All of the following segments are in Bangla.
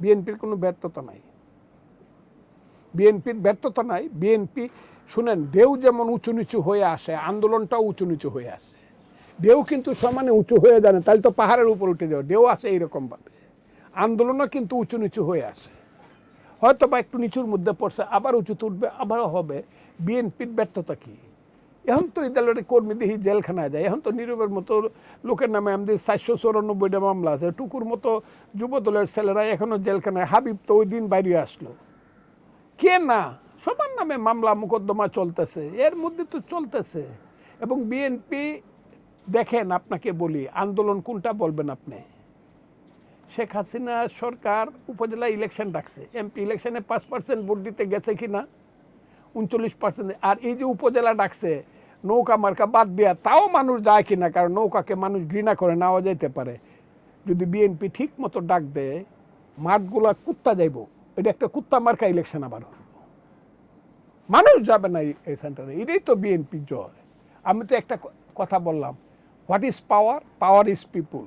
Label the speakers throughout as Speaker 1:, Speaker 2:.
Speaker 1: বিএনপির কোনো ব্যর্থতা নাই। বিএনপির ব্যর্থতা নাই। বিএনপি, শুনেন, ঢেউ যেমন উঁচু নিচু হয়ে আসে, আন্দোলনটাও উঁচু নিচু হয়ে আসে। ঢেউ কিন্তু সমানে উঁচু হয়ে যায় না, তাহলে তো পাহাড়ের উপর উঠে যাও ঢেউ আসে এইরকমভাবে। আন্দোলনও কিন্তু উঁচু নিচু হয়ে আসে। হয়তো বা একটু নিচুর মধ্যে পড়ছে, আবার উঁচুতে উঠবে, আবারও হবে। বিএনপির ব্যর্থতা কি? এখন তো এই দলের কর্মী দেখি জেলখানায় যায়। এখন তো নীরবের মতো লোকের নামে আমাদের চারশো চৌরানব্বইটা মামলা আছে। টুকুর মতো যুব দলের ছেলেরা এখনও জেলখানায়। হাবিব তো ওই দিন বাইরে আসলো। কে না? সবার নামে মামলা মোকদ্দমা চলতেছে। এর মধ্যে তো চলতেছে। এবং বিএনপি, দেখেন আপনাকে বলি, আন্দোলন কোনটা বলবেন আপনি? শেখ হাসিনা সরকার উপজেলা ইলেকশন ডাকছে। এমপি ইলেকশনে পাঁচ পার্সেন্ট ভোট দিতে গেছে কি না উনচল্লিশ পার্সেন্ট আর এই যে উপজেলা ডাকছে নৌকা মার্কা বাদ দেওয়া তাও মানুষ যায় কিনা, কারণ নৌকাকে মানুষ ঘৃণা করে, নাও যাইতে পারে। যদি বিএনপি ঠিক মতো ডাক দেয়, মাঠগুলা কুত্তা যাইব। এটা একটা কুত্তা মার্কা ইলেকশন আবার মানুষ যাবে না এই- সেন্টারে। এটাই তো বিএনপি জয়। আমি তো একটা কথা বললাম what is power power is people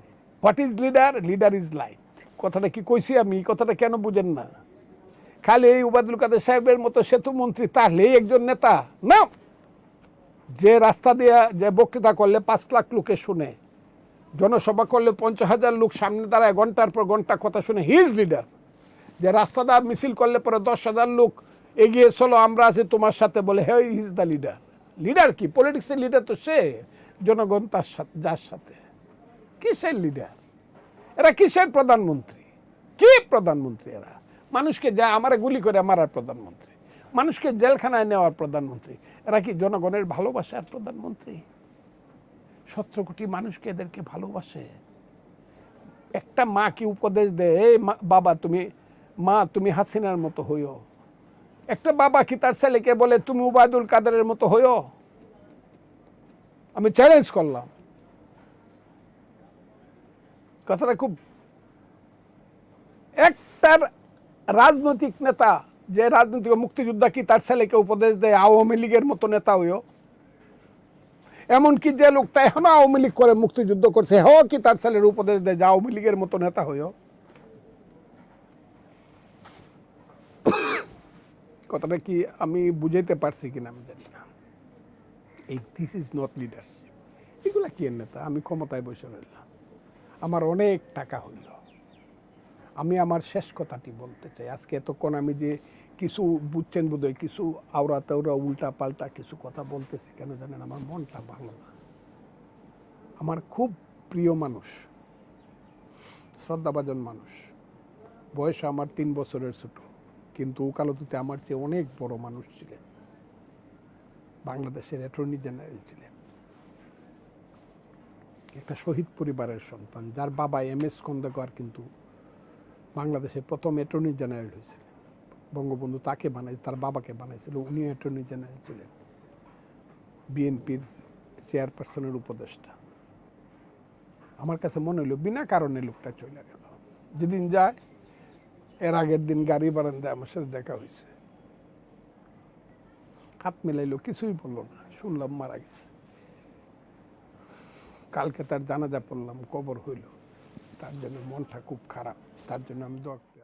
Speaker 1: what is leader leader is light কথাটা কি কইছি আমি? এই কথাটা কেন বুঝেন না? খালি এই উবাদুল কাদের সাহেবের মতো সেতু মন্ত্রী তাহলেই একজন নেতা? না! যে রাস্তা দিয়ে যে বক্তৃতা করলে পাঁচ লাখ লোকে শুনে, জনসভা করলে পঞ্চাশ হাজার লোক সামনে দাঁড়ায়, ঘণ্টার পর ঘণ্টা কথা শুনে হিজ লিডার যে রাস্তা দা মিছিল করলে পরে দশ হাজার লোক এগিয়ে, চলো, আমরা আছি তোমার সাথে, বলে he is the leader leader কি? পলিটিক্সের লিডার তো সে, জনগণ তার সাথে, যার সাথে। কিসের লিডার এরা কিসের প্রধানমন্ত্রী? কি প্রধানমন্ত্রী এরা? মানুষকে যা আমারে গুলি করে মারার প্রধানমন্ত্রী। মানুষকে জেলখানায় নেওয়ার প্রধানমন্ত্রী। এরা কি জনগণের ভালোবাসার প্রধানমন্ত্রী? সতেরো কোটি মানুষকে এদেরকে ভালোবাসে। একটা মা কি উপদেশ দেয়, এই বাবা, তুমি, মা, তুমি হাসিনার মতো হইও। একটা বাবা কি তার ছেলেকে বলে, তুমি উবায়দুল কাদেরের মতো হইও? আমি চ্যালেঞ্জ করলাম। কথাটা খুব, একটার রাজনৈতিক নেতা যে রাজনৈতিক মুক্তিযোদ্ধা কি তার ছেলেকে উপদেশ দেয়? আওয়ামী লীগের মতো নেতা হইও। এমনকি যে লোকটা এখনও আওয়ামী লীগ করে মুক্তিযুদ্ধ করছে হ কি তার ছেলের উপদেশ দেয় যে আওয়ামী লীগের মতো নেতা হইও? কথাটা কি আমি বুঝাইতে পারছি কিনা আমি জানি না। এই দিস ইজ নট লিডারশিপ এগুলা কি নেতা? আমি ক্ষমতায় বসে রইলাম। আমার অনেক টাকা হইল। আমি আমার শেষ কথাটি বলতে চাই। আজকে এতক্ষণ আমি যে কিছু বুঝছেন বোধহয়, কিছু আওড়া তেওড়া, উল্টা পাল্টা কিছু কথা বলতেছি, কেন জানেন আমার মনটা ভালো না। আমার খুব প্রিয় মানুষ, শ্রদ্ধাভাজন মানুষ। বয়স আমার তিন বছরের ছোট, কিন্তু ওকালতিতে আমার চেয়ে অনেক বড় মানুষ ছিলেন। বাংলাদেশের অ্যাটর্নি জেনারেল ছিলেন। একটা শহীদ পরিবারের সন্তান, যার বাবা এম এস খন্দকার কিন্তু বাংলাদেশের প্রথম অ্যাটর্নি জেনারেল হয়েছিলেন। বঙ্গবন্ধু তাকে বানাই, তার বাবাকে বানাইছিল, উনি অ্যাটর্নি জেনারেল ছিলেন। বিএনপির চেয়ারপারসনের উপদেষ্টা। আমার কাছে মনে হলো, বিনা কারণে লোকটা চলে গেল। যেদিন যায়, এর আগের দিন গাড়ি বারান্দায় আমার সাথে দেখা হয়েছে। হাত মিলাইলো, কিছুই বলল না, শুনলাম মারা গেছে। কালকে তার জানাজা পড়লাম, কবর হইল। তার জন্য মনটা খুব খারাপ। তার জন্য আমি দোয়া করি